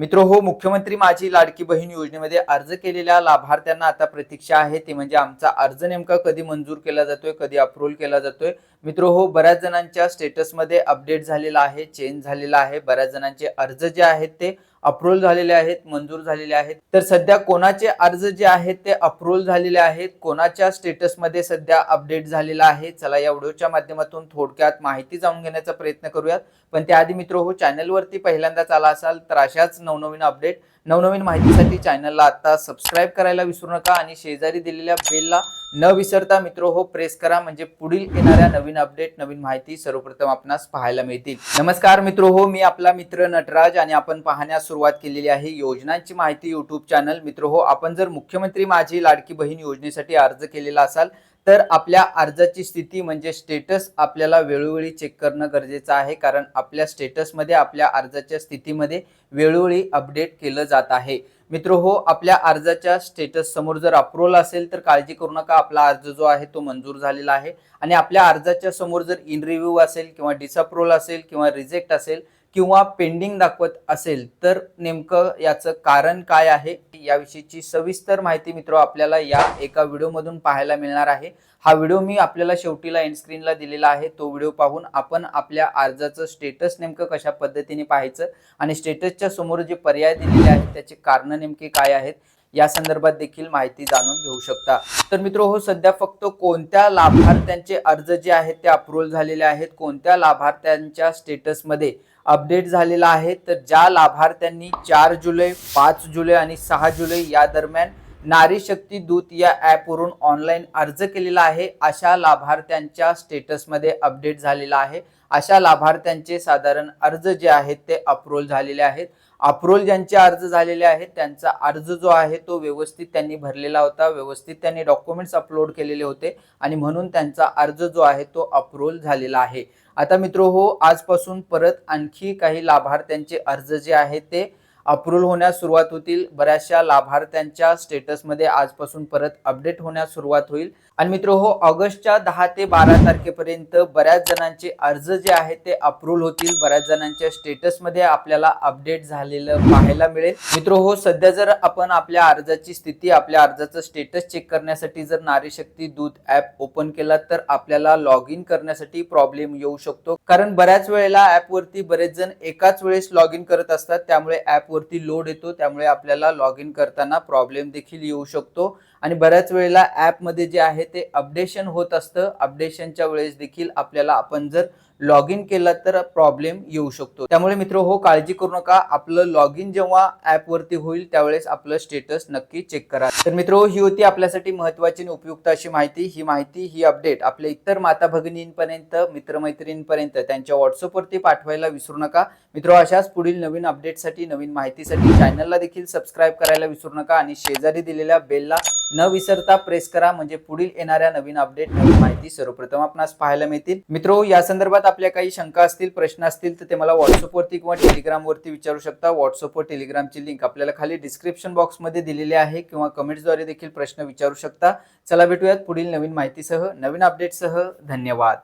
मित्र हो मुख्यमंत्री माझी लाडकी बहीण योजनेमध्ये अर्ज केलेल्या लाभार्थ्यांना आता प्रतीक्षा आहे. ते म्हणजे आमचा अर्ज नेमका कधी मंजूर केला जातोय कधी अप्रूव्हल केला जातोय? मित्र हो बऱ्याच जणांच्या स्टेटसमध्ये अपडेट झालेला आहे चेंज झालेला आहे. बऱ्याच जणांचे अर्ज जे आहेत ते अप्रुव्हल झालेले आहेत मंजूर झालेले आहेत. तर सध्या कोणाचे अर्ज जे आहेत ते अप्रुव्हल झालेले आहेत कोणाच्या स्टेटसमध्ये सध्या अपडेट झालेला आहे चला या व्हिडिओच्या माध्यमातून थोडक्यात माहिती जाणून घेण्याचा प्रयत्न करूयात. पण त्याआधी मित्र हो चॅनलवरती पहिल्यांदाच आला असाल तर अशाच नवनवीन अपडेट नवनवीन माहितीसाठी चॅनलला आता सबस्क्राईब करायला विसरू नका आणि शेजारी दिलेल्या बेलला न विसरता मित्र हो प्रेस करा. म्हणजे पुढील येणाऱ्या नवीन अपडेट नवीन माहिती सर्वप्रथम आपणास पाहायला मिळतील. नमस्कार मित्र हो मी आपला मित्र नटराज आणि आपण पाहण्यास सुरुवात केलेली आहे योजनांची माहिती युट्यूब चॅनल मित्र हो आपण जर मुख्यमंत्री माझी लाडकी बहीण योजनेसाठी अर्ज केलेला असाल तर आपल्या अर्जाची स्थिती म्हणजे स्टेटस आपल्याला वेळोवेळी चेक करणं गरजेचं आहे. कारण आपल्या स्टेटसमध्ये आपल्या अर्जाच्या स्थितीमध्ये वेळोवेळी अपडेट केलं जात आहे. मित्र हो आपल्या अर्जाच्या स्टेटस समोर जर अप्रुव्हल असेल तर काळजी करू नका. आपला अर्ज जो आहे तो मंजूर झालेला आहे. आणि आपल्या अर्जाच्या समोर जर इन रिव्ह्यू असेल किंवा डिसअप्रुव्हल असेल किंवा रिजेक्ट असेल किंवा पेंडिंग दाखवत असेल तर नेमकं याचं कारण काय आहे? याविषयीची सविस्तर माहिती मित्र आपल्याला या एका व्हिडिओमधून पाहायला मिळणार आहे. हा व्हिडिओ मी आपल्याला शेवटीला एंड स्क्रीनला दिलेला आहे. तो व्हिडिओ पाहून आपण आपल्या अर्जाचं स्टेटस नेमकं कशा पद्धतीने पाहायचं आणि स्टेटसच्या समोर जे पर्याय दिलेले आहेत त्याचे कारणं नेमके काय आहेत या संदर्भात देखील माहिती जाणून घेऊ शकता. तर मित्र हो सध्या फक्त कोणत्या लाभार्थ्यांचे अर्ज जे आहेत ते अप्रुव्हल झालेले आहेत? कोणत्या लाभार्थ्यांच्या स्टेटसमध्ये अपडेट झालेला आहे. तर ज्या लाभार्थ्यांनी चार जुलै पाच जुलै आणि सहा जुलै या दरम्यान नारी शक्ती दूत या ॲपवरून ऑनलाईन अर्ज केलेला आहे अशा लाभार्थ्यांच्या स्टेटसमध्ये अपडेट झालेला आहे. अशा लाभार्थ्यांचे साधारण अर्ज जे आहेत ते अप्रूव्हल झालेले आहेत. अप्रूव्हल ज्यांचे अर्ज झालेले आहेत त्यांचा अर्ज जो आहे तो व्यवस्थित त्यांनी भरलेला होता व्यवस्थित त्यांनी डॉक्युमेंट्स अपलोड केलेले होते आणि म्हणून त्यांचा अर्ज जो आहे तो अप्रूव्हल झालेला आहे. आता मित्र हो आजपासून परत आणखी काही लाभार्थ्यांचे अर्ज जे आहेत ते अप्रूव्हल होण्यास सुरुवात होतील. बऱ्याचशा लाभार्थ्यांच्या स्टेटसमध्ये आजपासून परत अपडेट होण्यास सुरुवात होईल. आणि मित्र हो ऑगस्टच्या दहा ते बारा तारखेपर्यंत बऱ्याच जणांचे अर्ज जे आहेत ते अप्रूव्हल होतील. बऱ्याच जणांच्या स्टेटसमध्ये आपल्याला अपडेट झालेलं पाहायला मिळेल. मित्र हो सध्या जर आपण आपल्या अर्जाची स्थिती आपल्या अर्जाचं स्टेटस चेक करण्यासाठी जर नारी शक्ती दूध ऍप ओपन केला तर आपल्याला लॉग इन करण्यासाठी प्रॉब्लेम येऊ शकतो. कारण बऱ्याच वेळेला ऍपवरती बरेच जण एकाच वेळेस लॉग इन करत असतात. त्यामुळे ऍप वरती लोड येतो त्यामुळे आपल्याला लॉग इन करताना प्रॉब्लेम देखील येऊ शकतो. आणि बऱ्याच वेळेला ॲपमध्ये जे आहे ते अपडेशन होत असतं. अपडेशनच्या वेळेस देखील आपल्याला आपण जर लॉग इन केला तर प्रॉब्लेम येऊ शकतो. त्यामुळे मित्र हो काळजी करू नका. आपलं लॉग इन जेव्हा ॲपवरती होईल त्यावेळेस आपलं स्टेटस नक्की चेक करा. तर मित्र ही होती आपल्यासाठी महत्वाची आणि उपयुक्त अशी माहिती. ही माहिती ही अपडेट आपल्या इतर माता भगिनींपर्यंत मित्रमैत्रिणींपर्यंत त्यांच्या व्हॉट्सअपवरती पाठवायला विसरू नका. मित्र अशाच पुढील नवीन अपडेटसाठी नवीन माहितीसाठी चॅनलला देखील सबस्क्राईब करायला विसरू नका आणि शेजारी दिलेल्या बेलला न विसरता प्रेस करा. म्हणजे पुढील येणाऱ्या नवीन अपडेट नवीन माहिती सर्वप्रथम आपणास पाहायला मिळतील. मित्रो या संदर्भात आपल्या काही शंका असतील प्रश्न असतील तर ते मला व्हॉट्सअपवरती किंवा टेलिग्रामवरती विचारू शकता. व्हॉट्सअपवर टेलिग्रामची लिंक आपल्याला खाली डिस्क्रिप्शन बॉक्समध्ये दिलेली आहे किंवा कमेंट्सद्वारे देखील प्रश्न विचारू शकता. चला भेटूयात पुढील नवीन माहितीसह नवीन अपडेटसह धन्यवाद.